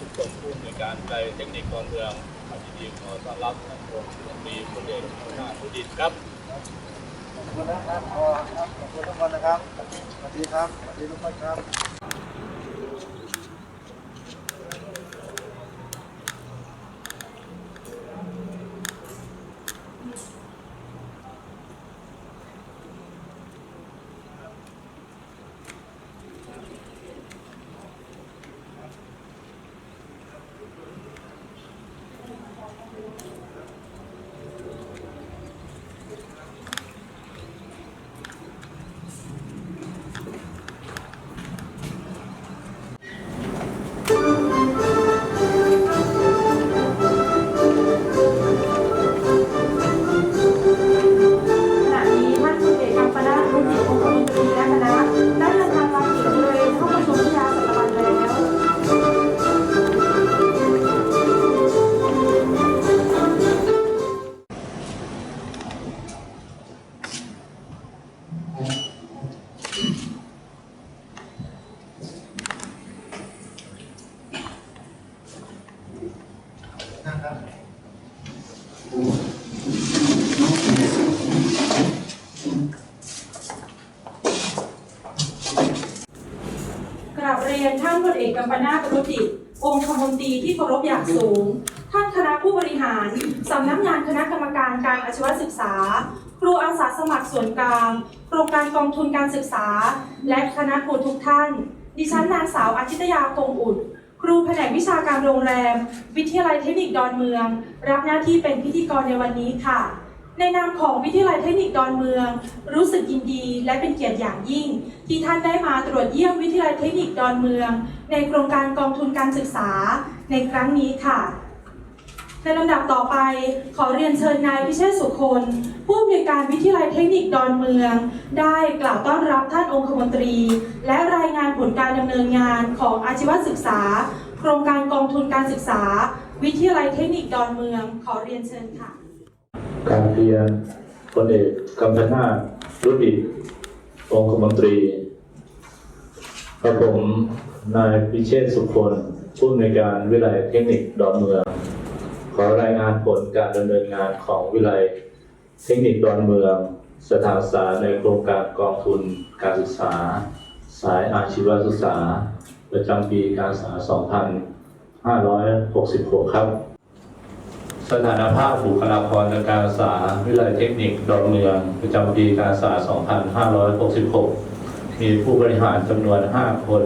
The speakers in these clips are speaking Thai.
สุขสมบูรณ์ในการใจเทคนิคกองเมืองอยินดีขอต้อนรับท่านผู้มีพลเอกหัวหน้าผู้ดิตครับขอบคุณนะครับขอบคุณทุกคนนะครับสวัสดีครับสวัสดีทุกคนครับ เรียนท่านพลเอกกัมปนาตรุจิตองคมนตรีที่เคารพอย่างสูง ท่านคณะผู้บริหารสำนักงานคณะกรรมการการอาชีวศึกษา ครูอาสาสมัครส่วนกลางโครงการกองทุนการศึกษา และคณะครูทุกท่าน ดิฉันนางสาวอาชิตยาคงอุดครูแผนกวิชาการโรงแรม วิทยาลัยเทคนิคดอนเมือง รับหน้าที่เป็นพิธีกรในวันนี้ค่ะ ในนามของวิทยาลัยเทคนิคดอนเมือง รู้สึกยินดีและเป็นเกียรติอย่างยิ่ง ที่ท่านได้มาตรวจเยี่ยมวิทยาลัยเทคนิคดอนเมือง ในโครงการกองทุนการศึกษาในครั้งนี้ค่ะ ในลำดับต่อไปขอเรียนเชิญนายพิเชษสุคน ผู้อำนวยการวิทยาลัยเทคนิคดอนเมือง ได้กล่าวต้อนรับท่านองคมนตรี และรายงานผลการดำเนินงานของอาชีวศึกษา โครงการกองทุนการศึกษา วิทยาลัยเทคนิคดอนเมือง ขอเรียนเชิญค่ะ การเรียนพลเอกกัมพนาตรุดิตองคมนตรีกระผมนายพิเชษสุคนผู้อำนวยการวิทยาลัยเทคนิคดอนเมือง ขอรายงานผลการดำเนินงานของวิทยาลัยเทคนิคดอนเมือง สถานศึกษาในโครงการกองทุนการศึกษา สายอาชีวศึกษา ประจำปีการศึกษา 2566 ครับ สถานภาพบุคลากรทางการศึกษา วิทยาลัยเทคนิคดอนเมือง ประจำปีการศึกษา 2566 มีผู้บริหารจำนวน 5 คน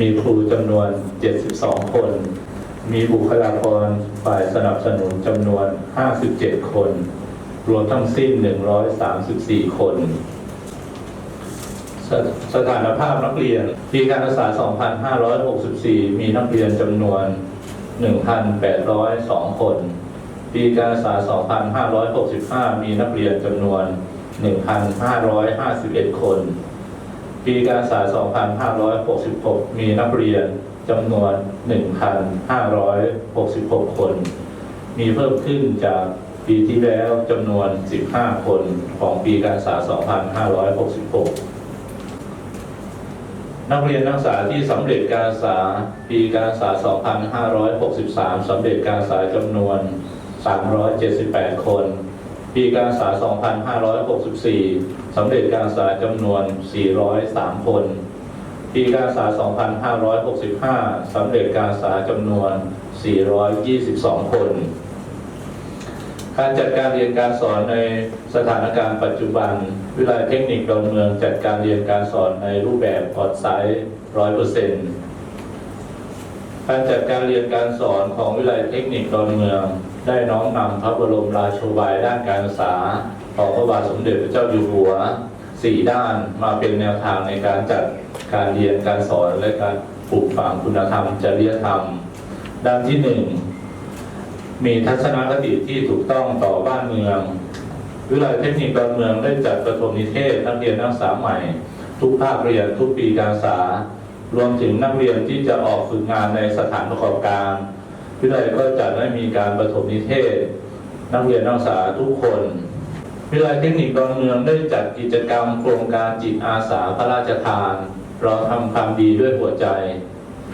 มีครูจำนวน 72 คน มีบุคลากรฝ่ายสนับสนุนจำนวน 57 คน รวมทั้งสิ้น 134 คนสสถานภาพนักเรียน ปีการศึกษา 2564 มีนักเรียนจำนวน 1,802 คน ปีการศึกษา 2565 มีนักเรียนจำนวน 1,551 คน ปีการศึกษา 2566 มีนักเรียนจำนวน 1,566 คน มีเพิ่มขึ้นจากปีที่แล้วจำนวน 15 คนของปีการศึกษา 2566นักเรียนนักศึกษาที่สำเร็จการศึกษาปีการศึกษา 2563 สำเร็จการศึกษาจำนวน 378 คน ปีการศึกษา 2564 สำเร็จการศึกษาจำนวน 403 คน ปีการศึกษา 2565 สำเร็จการศึกษาจำนวน 422 คน การจัดการเรียนการสอนในสถานการณ์ปัจจุบัน วิทยาลัยเทคนิคดอนเมืองจัดการเรียนการสอนในรูปแบบออนไซต์ร้อยเปอร์เซ็นต์การจัดการเรียนการสอนของวิทยาลัยเทคนิคดอนเมือง ได้น้อมนำพระบรมราโชบายด้านการศึกษาของพระบาทสมเด็จพระเจ้าอยู่หัวสี่ด้านมาเป็นแนวทางในการจัดการเรียนการสอนและการปลูกฝังคุณธรรมจริยธรรม ด้านที่หนึ่งมีทัศนคติที่ถูกต้องต่อบ้านเมืองวิทยาลัยเทคนิคดอนเมืองได้จัดประถมนิเทศนักเรียนนักศึกษาใหม่ ทุกภาคเรียนทุกปีการศึกษารวมถึงนักเรียนที่จะออกฝึกงานในสถานประกอบการ วิทยาลัยก็จัดให้มีการประถมนิเทศ นักเรียนนักศึกษาทุกคนวิทยาลัยเทคนิคดอนเมืองได้จัดกิจกรรมโครงการจิตอาสาพระราชทาน เราทำความดีด้วยหัวใจ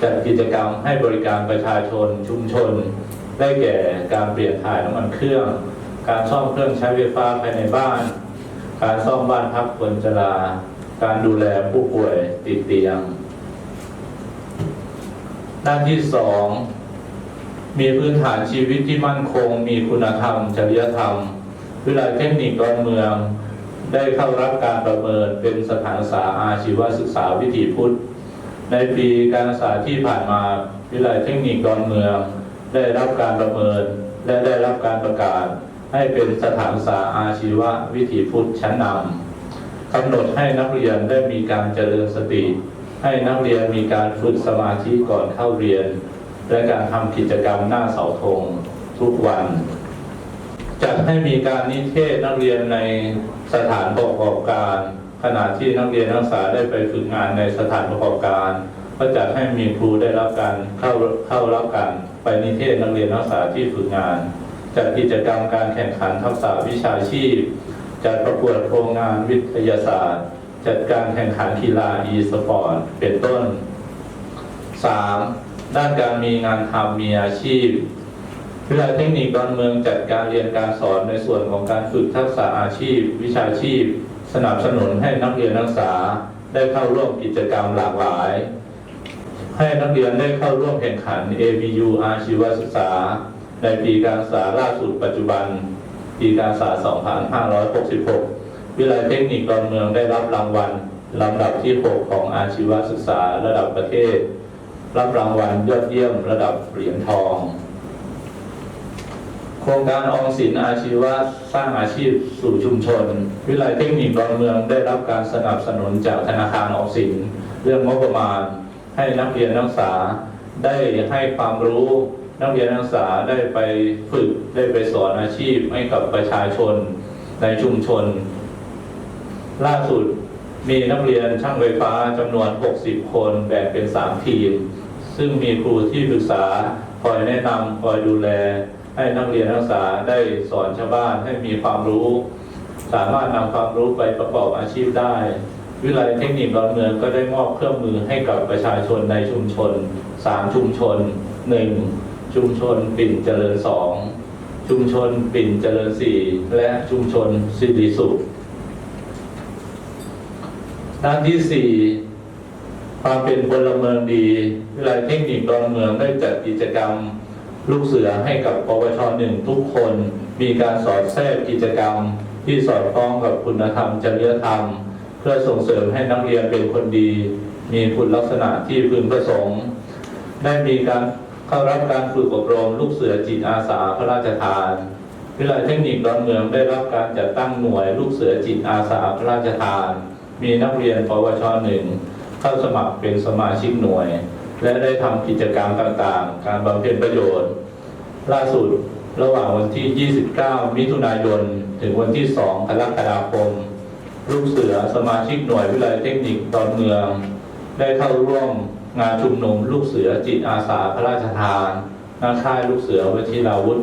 จัดกิจกรรมให้บริการประชาชนชุมชน ได้แก่การเปลี่ยนถ่ายน้ำมันเครื่อง การซ่อมเครื่องใช้ไฟฟ้าภายในบ้าน การซ่อมบ้านพักคนชรา การดูแลผู้ป่วยติดเตียง ด้านที่สอง มีพื้นฐานชีวิตที่มั่นคง มีคุณธรรม จริยธรรม วิทยาเทคนิคดอนเมือง ได้เข้ารับการประเมินเป็นสถานศึกษาอาชีวศึกษาวิถีพุทธ ในปีการศึกษาที่ผ่านมาวิทยาเทคนิคดอนเมือง ได้รับการประเมินและได้รับการประกาศ ให้เป็นสถานศึกษาอาชีววิถีพุทธชั้นนำกำหนดให้นักเรียนได้มีการเจริญสติ ให้นักเรียนมีการฝึกสมาธิก่อนเข้าเรียน และการทำกิจกรรมหน้าเสาธงทุกวัน จัดให้มีการนิเทศนักเรียนในสถานประกอบการ ขณะที่นักเรียนนักศึกษาได้ไปฝึกงานในสถานประกอบการ ก็จัดให้มีครูได้รับการเข้าเข้ารับการไปนิเทศนักเรียนนักศึกษาที่ฝึกงาน จัดกิจกรรมการแข่งขันทักษะวิชาชีพ จัดประกวดโครงงานวิทยาศาสตร์ จัดการแข่งขันกีฬา e สปอร์ตเป็นต้น 3. ด้านการมีงานทำมีอาชีพวิทยาเทคนิคดอนเมืองจัดการเรียนการสอนในส่วนของการฝึกทักษะอาชีพ วิชาชีพ สนับสนุนให้นักเรียนนักศึกษาได้เข้าร่วมกิจกรรมหลากหลาย ให้นักเรียนได้เข้าร่วมแข่งขัน ABU อาชีวศึกษา ในปีการศึกษาล่าสุดปัจจุบัน ปีการศึกษา 2566 วิทยาเทคนิคดอนเมืองได้รับรางวัลลำดับที่ 6 ของอาชีวศึกษาระดับประเทศ รับรางวัลยอดเยี่ยมระดับเหรียญทอง โครงการออมสินอาชีวะสร้างอาชีพสู่ชุมชน วิทยาลัยเทคนิคดอนเมืองได้รับการสนับสนุนจากธนาคารออมสิน เรื่องงบประมาณ ให้นักเรียนนักศึกษาได้ให้ความรู้นักเรียนนักศึกษาได้ไปฝึกได้ไปสอนอาชีพให้กับประชาชนในชุมชน ล่าสุดมีนักเรียนช่างไฟฟ้าจำนวน 60 คนแบ่งเป็น 3 ทีม ซึ่งมีครูที่ปรึกษาคอยแนะนำคอยดูแล ให้นักเรียนนักศึกษาได้สอนชาวบ้านให้มีความรู้ สามารถนำความรู้ไปประกอบอาชีพได้ วิทยาลัยเทคนิคดอนเมืองก็ได้มอบเครื่องมือให้กับประชาชนในชุมชน 3 ชุมชน 1. ชุมชนปิ่นเจริญ 2 ชุมชนปิ่นเจริญ 4 และชุมชนสิริสุขด้านที่ 4 ความเป็นพลเมืองดีวิทยาลัยเทคนิคดอนเมืองได้จัดกิจกรรมลูกเสือให้กับปวชหนึ่งทุกคน มีการสอดแทรกกิจกรรม ที่สอดคล้องกับคุณธรรมจริยธรรม เพื่อส่งเสริมให้นักเรียนเป็นคนดี มีคุณลักษณะที่พึงประสงค์ ได้มีการเข้ารับการฝึกอบรมลูกเสือจิตอาสาพระราชทานวิทยาลัยเทคนิคดอนเมืองได้รับการจัดตั้งหน่วยลูกเสือจิตอาสาพระราชทาน มีนักเรียนปวชหนึ่ง เข้าสมัครเป็นสมาชิกหน่วย และได้ทำกิจกรรมต่างๆ การบำเพ็ญประโยชน์ ล่าสุดระหว่างวันที่ 29 มิถุนายน ถึงวันที่ 2 กรกฎาคม ลูกเสือสมาชิกหน่วยวิทยาลัยเทคนิคดอนเมือง ได้เข้าร่วมงานชุมนุมลูกเสือจิตอาสาพระราชทานณค่ายลูกเสือวชิราวุธ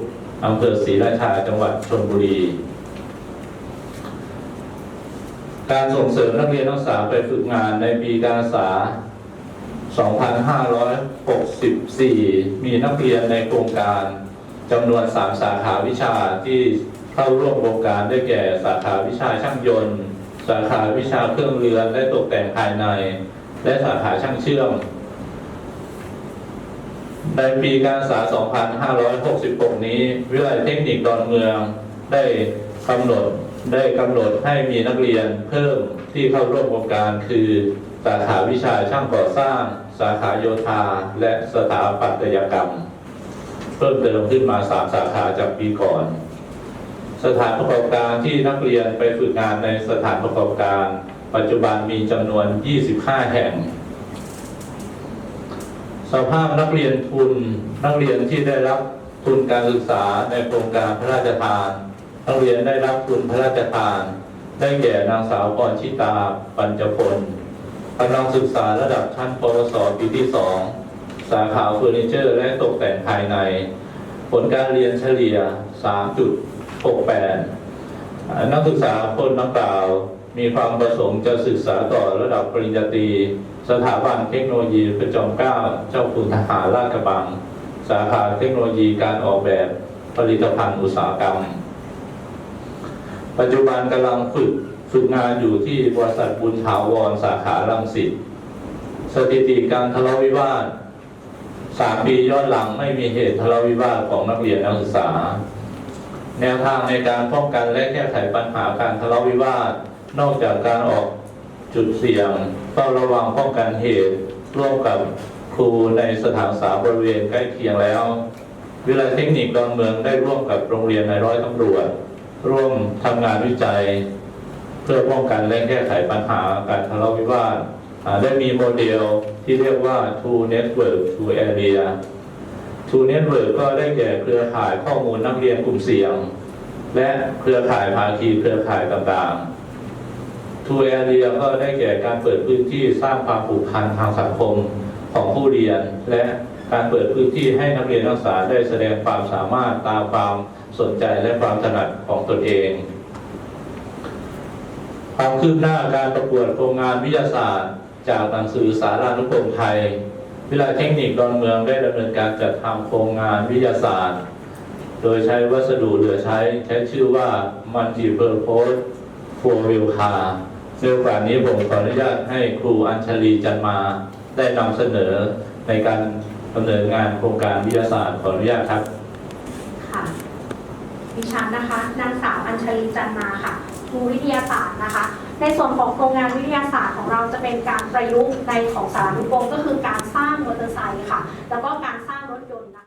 อำเภอศรีราชาจังหวัดชลบุรี การส่งเสริมนักเรียนนักศึกษาไปฝึกงานในปีการศึกษา 2564 มีนักเรียนในโครงการจำนวน 3 สาขาวิชาที่เข้าร่วมโครงการได้แก่สาขาวิชาช่างยนต์ สาขาวิชาเครื่องเรือนและตกแต่งภายใน และสาขาช่างเชื่อม ในปีการศึกษา 2566 นี้ วิทยาลัยเทคนิคดอนเมืองได้กำหนด ได้กำหนดให้มีนักเรียนเพิ่มที่เข้าร่วมโครงการคือสาขาวิชาช่างก่อสร้าง สาขาโยธา และสถาปัตยกรรม เพิ่มเติมขึ้นมา3สาขาจากปีก่อน สถานประกอบการที่นักเรียนไปฝึกงานในสถานประกอบการ ปัจจุบันมีจำนวน 25 แห่ง สภาพนักเรียนทุนนักเรียนที่ได้รับทุนการศึกษาในโครงการพระราชทาน นักเรียนได้รับทุนพระราชทาน ได้แก่นางสาวพรชิตา ปัญจพลกำลังศึกษาระดับชั้นปวสปีที่2สาขาเฟอร์นิเจอร์ และตกแต่งภายใน ผลการเรียนเฉลี่ย 3.68 นักศึกษาคนดังกล่าวมีความประสงค์จะศึกษาต่อระดับปริญญาตรี สถาบันเทคโนโลยีพระจอมเกล้าเจ้าคุณทหารราชกระบัง สาขาเทคโนโลยีการออกแบบผลิตภัณฑ์อุตสาหกรรม ปัจจุบันกำลังฝึกฝึกงานอยู่ที่บริษัทบุญถาวรสาขาลังสิตสถิติการทะเลาะวิวาทสามปีย้อนหลังไม่มีเหตุทะเลาะวิวาทของนักเรียนนักศึกษา แนวทางในการป้องกันและแก้ไขปัญหาการทะเลาะวิวาทนอกจากการออกจุดเสี่ยงเฝ้าระวังป้องกันเหตุร่วมกับครูในสถานศึกษาบริเวณใกล้เคียงแล้ว วิทยาเทคนิคดอนเมืองได้ร่วมกับโรงเรียนในร้อยตำรวจ ร่วมทำงานวิจัย เพื่อป้องกันและแก้ไขปัญหาการทะเลาะวิวาทได้มีโมเดลที่เรียกว่า Two Network Two Area Two Network ก็ได้แก่เครือข่ายข้อมูลนักเรียนกลุ่มเสี่ยง และเครือข่ายภาคีเครือข่ายต่างๆ Two Area ก็ได้แก่การเปิดพื้นที่สร้างความผูกพันทางสังคมของผู้เรียนและ การเปิดพื้นที่ให้นักเรียนนักศึกษาได้แสดงความสามารถตามความสนใจและความถนัดของตนเอง ความคืบหน้าการประกวดโครงงานวิทยาศาสตร์ จากหนังสือสารานุกรมไทย วิทยาเทคนิคดอนเมืองได้ดำเนินการจัดทำโครงงานวิทยาศาสตร์ โดยใช้วัสดุเหลือใช้ใช้ชื่อว่า Multipurpose Four Wheel Car ในโอกาสนี้ผมขออนุญาตให้ครูอัญชลีจันมาได้นำเสนอในการ ดำเนินงานโครงการวิทยาศาสตร์ขออนุญาตครับ ค่ะ ดิฉันนะคะ นางสาวอัญชลีจันมาค่ะครูวิทยาศาสตร์นะคะ ในส่วนของโครงงานวิทยาศาสตร์ของเราจะเป็นการประยุกต์ในของสารานุกรมก็คือการสร้างมอเตอร์ไซค์ค่ะ แล้วก็การสร้างรถยนต์นะคะ